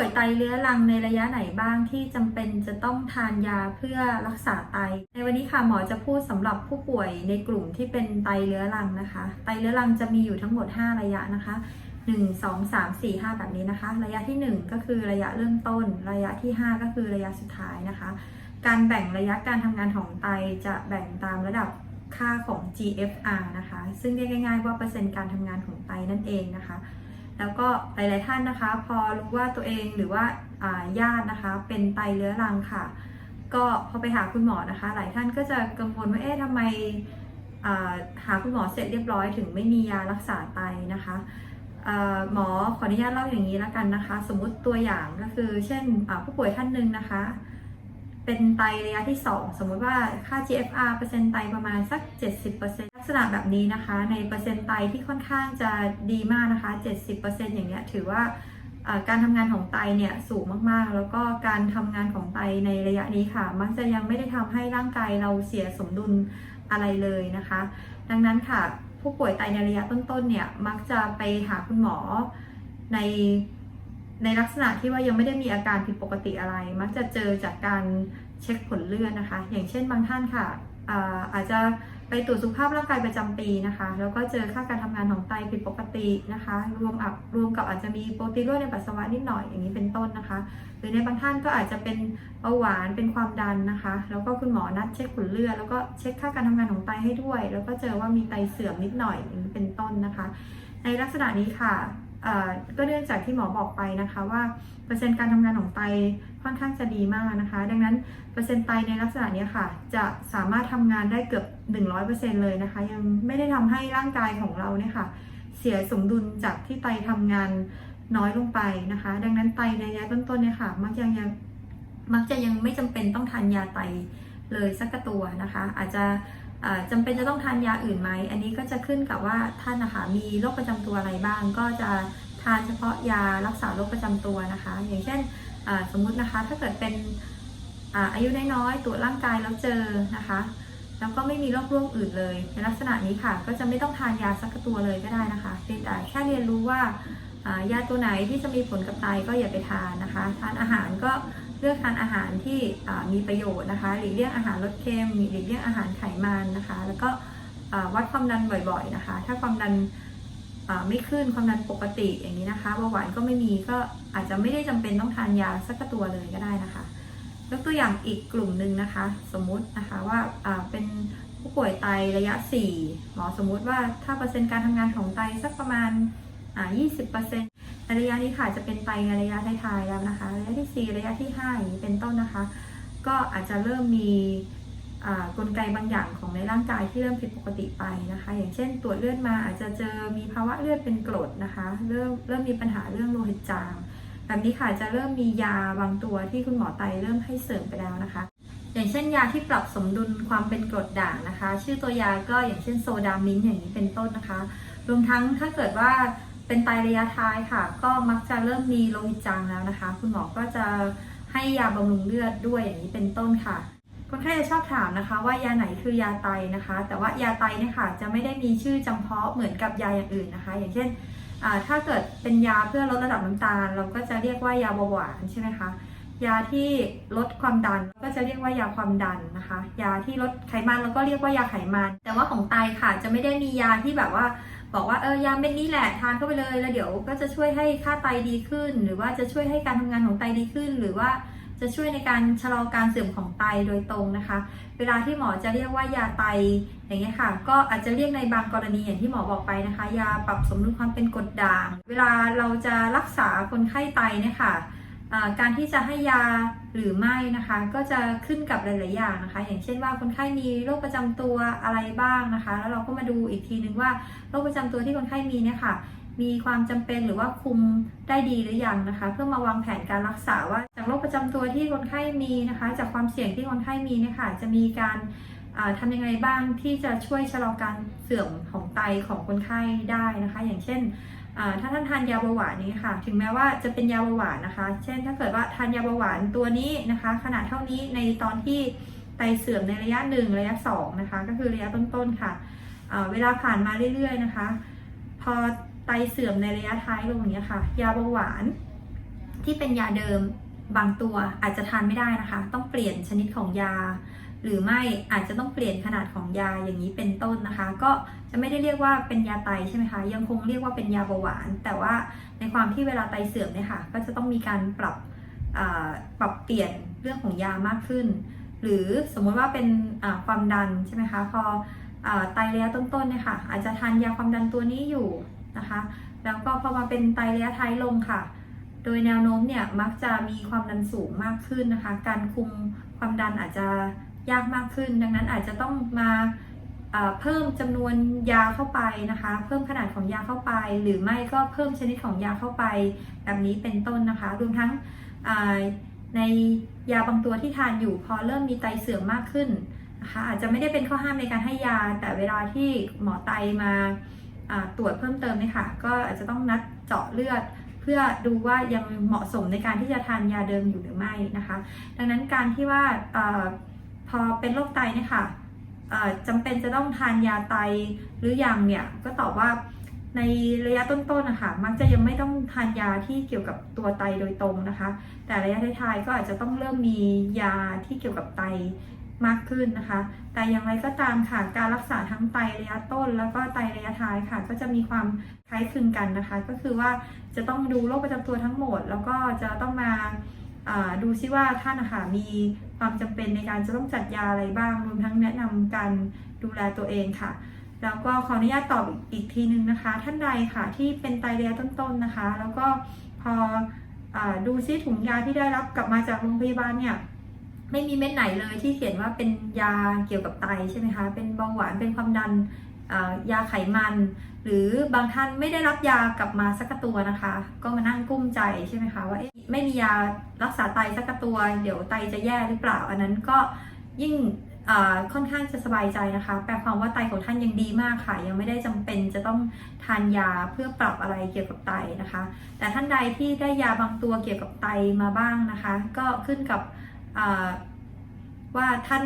ป่วยไตเรื้อรังในระยะไหนบ้างที่จำเป็นจะต้องทานยาเพื่อรักษาไต ในวันนี้ค่ะหมอจะพูดสำหรับผู้ป่วยในกลุ่มที่เป็นไตเรื้อรังนะคะ ไตเรื้อรังจะมีอยู่ทั้งหมด 5 ระยะนะคะ 1 2 3 4 5 แบบนี้นะคะ ระยะที่ 1 ก็คือระยะเริ่มต้น ระยะที่ 5 ก็คือระยะสุดท้ายนะคะ การแบ่งระยะการทำงานของไตจะแบ่งตามระดับค่าของ GFR นะคะ ซึ่งเรียกง่ายๆว่าเปอร์เซ็นต์การทำงานของไตนั่นเองนะคะ แล้วก็หลาย ๆ ท่านนะคะ พอรู้ว่าตัวเองหรือว่าญาตินะคะ เป็นไตเรื้อรังค่ะ ก็พอไปหาคุณหมอนะคะ หลายท่านก็จะกังวลว่าเอ๊ะทำไมหาคุณหมอเสร็จเรียบร้อยถึงไม่มียารักษาไตนะคะหมอขออนุญาตเล่าอย่างนี้แล้วกันนะคะ สมมติตัวอย่างก็คือ เช่นผู้ป่วยท่านหนึ่งนะคะ เป็นไตระยะที่ 2 สมมุติว่าค่า GFR เปอร์เซ็นต์ไตประมาณสัก 70%ลักษณะแบบนี้นะคะ ในเปอร์เซ็นต์ไตที่ค่อนข้างจะดีมากนะคะ 70%อย่างเงี้ยถือว่าอ่าการทำงานของไตเนี่ยสูงมากๆ แล้วก็การทำงานของไตในระยะนี้ค่ะ มักจะยังไม่ได้ทำให้ร่างกายเราเสียสมดุลอะไรเลยนะคะ ดังนั้นค่ะ ผู้ป่วยไตในระยะต้นๆเนี่ยมักจะไปหาคุณหมอในในลักษณะที่ว่ายังไม่ได้มีอาการผิดปกติอะไร มักจะเจอจากการ เช็คผลเลือดนะคะ อย่างเช่นบางท่านค่ะอาอาจจะไปตรวจสุขภาพร่างกายประจำปีนะคะ แล้วก็เจอค่าการทำงานของไตผิดปกตินะคะ รวมอับรวมกับอาจจะมีโปรตีนด้วยในปัสสาวะนิดหน่อยอย่างนี้เป็นต้นนะคะ หรือในบางท่านก็อาจจะเป็นเบาหวานเป็นความดันนะคะ แล้วก็คุณหมอนัดเช็คผลเลือดแล้วก็เช็คค่าการทำงานของไตให้ด้วย แล้วก็เจอว่ามีไตเสื่อมนิดหน่อยอย่างนี้เป็นต้นนะคะ ในลักษณะนี้ค่ะ ก็เนื่องจากที่หมอบอกไปนะคะว่าเปอร์เซ็นต์การทำงานของไตค่อนข้างจะดีมากนะคะ ดังนั้นเปอร์เซ็นต์ไตในลักษณะนี้ค่ะ จะสามารถทำงานได้เกือบ 100%เลยนะคะ ยังไม่ได้ทำให้ร่างกายของเราเนี่ยค่ะ เสียสมดุลจากที่ไตทำงานน้อยลงไปนะคะ ดังนั้นไตในระยะต้นๆเนี่ยค่ะ มักยังยังมักจะยังไม่จำเป็นต้องทานยาไตเลยสักตัวนะคะ อาจจะ อ่าจำเป็นจะต้องทานยาอื่นไหม อันนี้ก็จะขึ้นกับว่าท่านนะคะมีโรคประจำตัวอะไรบ้าง ก็จะทานเฉพาะยารักษาโรคประจำตัวนะคะ อย่างเช่นสมมุตินะคะถ้าเกิดเป็นอาอายุน้อยๆตรวจร่างกายแล้วเจอนะคะ แล้วก็ไม่มีโรคร่วมอื่นเลย ในลักษณะนี้ค่ะ ก็จะไม่ต้องทานยาสักตัวเลยก็ได้นะคะเพียงแต่แค่เรียนรู้ว่ายาตัวไหนที่จะมีผลกับไตก็อย่าไปทานนะคะ ทานอาหารก็ เลือกทานอาหารที่มีประโยชน์นะคะหลีกเลี่ยงอาหารรสเค็มหลีกเลี่ยงอาหารไขมันนะคะ แล้วก็วัดความดันบ่อยๆนะคะ ถ้าความดันไม่ขึ้นความดันปกติอย่างนี้นะคะเบาหวานก็ไม่มีก็อาจจะไม่ได้จำเป็นต้องทานยาสักตัวเลยก็ได้นะคะยกตัวอย่างอีกกลุ่มหนึ่งนะคะ สมมุตินะคะว่าเป็นผู้ป่วยไตระยะ 4 หมอสมมุติว่าถ้าเปอร์เซ็นต์การทำงานของไตสักประมาณ20% ระยะนี้ค่ะจะเป็นไตในระยะท้ายๆแล้วนะคะ ระยะที่ 4 ระยะที่5อย่างนี้เป็นต้นนะคะ ก็อาจจะเริ่มมีกลไกบางอย่างของในร่างกายที่เริ่มผิดปกติไปนะคะ อย่างเช่นตรวจเลือดมาอาจจะเจอมีภาวะเลือดเป็นกรดนะคะ เริ่มเริ่มมีปัญหาเรื่องโลหิตจางแบบนี้ค่ะจะเริ่มมียาบางตัวที่คุณหมอไตเริ่มให้เสริมไปแล้วนะคะ อย่างเช่นยาที่ปรับสมดุลความเป็นกรดด่างนะคะ ชื่อตัวยาก็อย่างเช่นโซดามินอย่างนี้เป็นต้นนะคะ รวมทั้งถ้าเกิดว่า เป็นไตระยะท้ายค่ะ ก็มักจะเริ่มมีโลหิตจางแล้วนะคะ คุณหมอก็จะให้ยาบำรุงเลือดด้วยอย่างนี้เป็นต้นค่ะคนไข้จะชอบถามนะคะ ว่ายาไหนคือยาไตนะคะ แต่ว่ายาไตเนี่ยค่ะจะไม่ได้มีชื่อจำเพาะเหมือนกับยาอย่างอื่นนะคะ อย่างเช่นถ้าเกิดเป็นยาเพื่อลดระดับน้ำตาล เราก็จะเรียกว่ายาเบาหวานใช่ไหมคะ ยาที่ลดความดันก็จะเรียกว่ายาความดันนะคะ ยาที่ลดไขมันเราก็เรียกว่ายาไขมัน แต่ว่าของไตค่ะจะไม่ได้มียาที่แบบว่า บอกว่าเออยาเม็ดนี้แหละทานเข้าไปเลยแล้วเดี๋ยวก็จะช่วยให้ค่าไตดีขึ้น หรือว่าจะช่วยให้การทำงานของไตดีขึ้น หรือว่าจะช่วยในการชะลอการเสื่อมของไตโดยตรงนะคะ เวลาที่หมอจะเรียกว่ายาไตอย่างเงี้ยค่ะ ก็อาจจะเรียกในบางกรณีอย่างที่หมอบอกไปนะคะ ยาปรับสมดุลความเป็นกรดด่าง เวลาเราจะรักษาคนไข้ไตเนี่ยค่ะ การที่จะให้ยาหรือไม่นะคะ ก็จะขึ้นกับหลาย ๆ อย่างนะคะ อย่างเช่นว่าคนไข้มีโรคประจำตัวอะไรบ้างนะคะ แล้วเราก็มาดูอีกทีนึงว่าโรคประจำตัวที่คนไข้มีเนี่ยค่ะมีความจำเป็นหรือว่าคุมได้ดีหรือยังนะคะ เพื่อมาวางแผนการรักษาว่าจากโรคประจำตัวที่คนไข้มีนะคะ จากความเสี่ยงที่คนไข้มีเนี่ยค่ะจะมีการทำยังไงบ้างที่จะช่วยชะลอการเสื่อมของไตของคนไข้ได้นะคะ อย่างเช่น ถ้าท่านทานยาเบาหวานนี้ค่ะ ถึงแม้ว่าจะเป็นยาเบาหวานนะคะ เช่นถ้าเกิดว่าทานยาเบาหวานตัวนี้นะคะ ขนาดเท่านี้ในตอนที่ไตเสื่อมในระยะหนึ่งระยะสองนะคะ ก็คือระยะต้นๆค่ะเวลาผ่านมาเรื่อยๆนะคะ พอไตเสื่อมในระยะท้ายลงอย่างเงี้ยค่ะ ยาเบาหวานที่เป็นยาเดิมบางตัวอาจจะทานไม่ได้นะคะ ต้องเปลี่ยนชนิดของยา หรือไม่อาจจะต้องเปลี่ยนขนาดของยาอย่างนี้เป็นต้นนะคะ ก็จะไม่ได้เรียกว่าเป็นยาไตใช่ไหมคะ ยังคงเรียกว่าเป็นยาเบาหวาน แต่ว่าในความที่เวลาไตเสื่อมเนี่ยค่ะ ก็จะต้องมีการปรับปรับเปลี่ยนเรื่องของยามากขึ้น หรือสมมุติว่าเป็นความดันใช่ไหมคะ พอไตระยะต้นๆเนี่ยค่ะ อาจจะทานยาความดันตัวนี้อยู่นะคะ แล้วก็พอมาเป็นไตระยะท้ายลงค่ะ โดยแนวโน้มเนี่ยมักจะมีความดันสูงมากขึ้นนะคะ การคุมความดันอาจจะ ยากมากขึ้น ดังนั้นอาจจะต้องมาเพิ่มจำนวนยาเข้าไปนะคะ เพิ่มขนาดของยาเข้าไป หรือไม่ก็เพิ่มชนิดของยาเข้าไปแบบนี้เป็นต้นนะคะ รวมทั้งในยาบางตัวที่ทานอยู่พอเริ่มมีไตเสื่อมมากขึ้นนะคะอาจจะไม่ได้เป็นข้อห้ามในการให้ยา แต่เวลาที่หมอไตมาตรวจเพิ่มเติมเนี่ยค่ะ ก็อาจจะต้องนัดเจาะเลือด เพื่อดูว่ายังเหมาะสมในการที่จะทานยาเดิมอยู่หรือไม่นะคะ ดังนั้นการที่ว่า พอเป็นโรคไตเนี่ยค่ะจำเป็นจะต้องทานยาไตหรือยังเนี่ยก็ตอบว่าในระยะต้นๆนะคะมักจะยังไม่ต้องทานยาที่เกี่ยวกับตัวไตโดยตรงนะคะ แต่ระยะท้ายๆก็อาจจะต้องเริ่มมียาที่เกี่ยวกับไตมากขึ้นนะคะ แต่อย่างไรก็ตามค่ะ การรักษาทั้งไตระยะต้น แล้วก็ไตระยะท้ายค่ะ ก็จะมีความคล้ายคลึงกันนะคะ ก็คือว่าจะต้องดูโรคประจำตัวทั้งหมด แล้วก็จะต้องมา ดูซิว่าท่านนะคะมีความจำเป็นในการจะต้องจัดยาอะไรบ้าง รวมทั้งแนะนำการดูแลตัวเองค่ะ แล้วก็ขออนุญาตตอบอีกทีนึงนะคะ ท่านใดค่ะที่เป็นไตระยะต้นๆนะคะ แล้วก็พออดูซิถุงยาที่ได้รับกลับมาจากโรงพยาบาลเนี่ยไม่มีเม็ดไหนเลยที่เขียนว่าเป็นยาเกี่ยวกับไตใช่ไหมคะ เป็นเบาหวาน เป็นความดัน ยาไขมัน หรือบางท่านไม่ได้รับยากลับมาสักตัวนะคะ ก็มานั่งกุ้มใจใช่ไหมคะว่าไม่มียารักษาไตสักตัว เดี๋ยวไตจะแย่หรือเปล่า อันนั้นก็ยิ่งค่อนข้างจะสบายใจนะคะ แปลความว่าไตของท่านยังดีมากค่ะ ยังไม่ได้จำเป็นจะต้องทานยาเพื่อปรับอะไรเกี่ยวกับไตนะคะ แต่ท่านใดที่ได้ยาบางตัวเกี่ยวกับไตมาบ้างนะคะ ก็ขึ้นกับ ว่าท่าน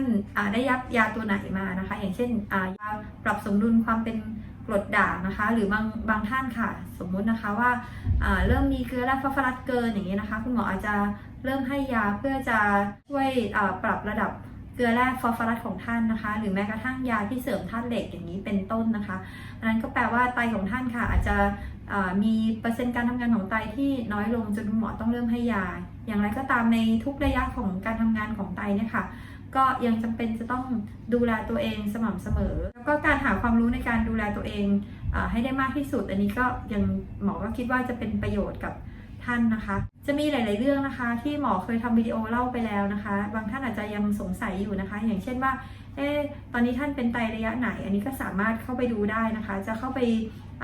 ได้ยับยาตัวไหนมานะคะ อย่างเช่นยาปรับสมดุลความเป็นกรดด่างนะคะ หรือบางบางท่านค่ะ สมมุตินะคะว่าเริ่มมีเกลือแร่ฟอสฟอรัสเกินอย่างนี้นะคะ คุณหมออาจจะเริ่มให้ยาเพื่อจะช่วยปรับระดับเกลือแร่ฟอสฟอรัสของท่านนะคะ หรือแม้กระทั่งยาที่เสริมธาตุเหล็กอย่างนี้เป็นต้นนะคะอันนั้นก็แปลว่าไตของท่านค่ะ อาจจะ มีเปอร์เซ็นต์การทำงานของไตที่น้อยลงจนหมอต้องเริ่มให้ยา อย่างไรก็ตามในทุกระยะของการทำงานของไตเนี่ยค่ะก็ยังจำเป็นจะต้องดูแลตัวเองสม่ำเสมอ แล้วก็การหาความรู้ในการดูแลตัวเองอให้ได้มากที่สุด อันนี้ก็ยังหมอก็คิดว่าจะเป็นประโยชน์กับ ท่านนะคะ จะมีหลาย ๆ เรื่องนะคะ ที่หมอเคยทำวิดีโอเล่าไปแล้วนะคะ บางท่านอาจจะยังสงสัยอยู่นะคะ อย่างเช่นว่าเอ๊ตอนนี้ท่านเป็นไตระยะไหน อันนี้ก็สามารถเข้าไปดูได้นะคะ จะเข้าไป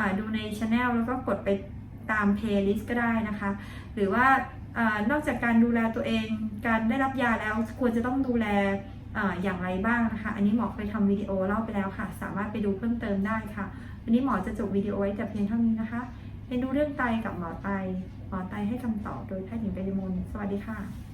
าดูในช anel แล้วก็กดไปตาม playlist ก็ได้นะคะ หรือว่าอานอกจากการดูแลตัวเอง การได้รับยาแล้วควรจะต้องดูแลออย่างไรบ้างนะคะ อันนี้หมอเคยทำวิดีโอเล่าไปแล้วค่ะ สามารถไปดูเพิ่มเติมได้ค่ะ วันนี้หมอจะจบวิดีโอไว้แต่เพียงเท่านี้นะคะเรียนดูเรื่องไตกับหมอไต หมอไตให้คำตอบโดยแพทย์หญิงไปรมลสวัสดีค่ะ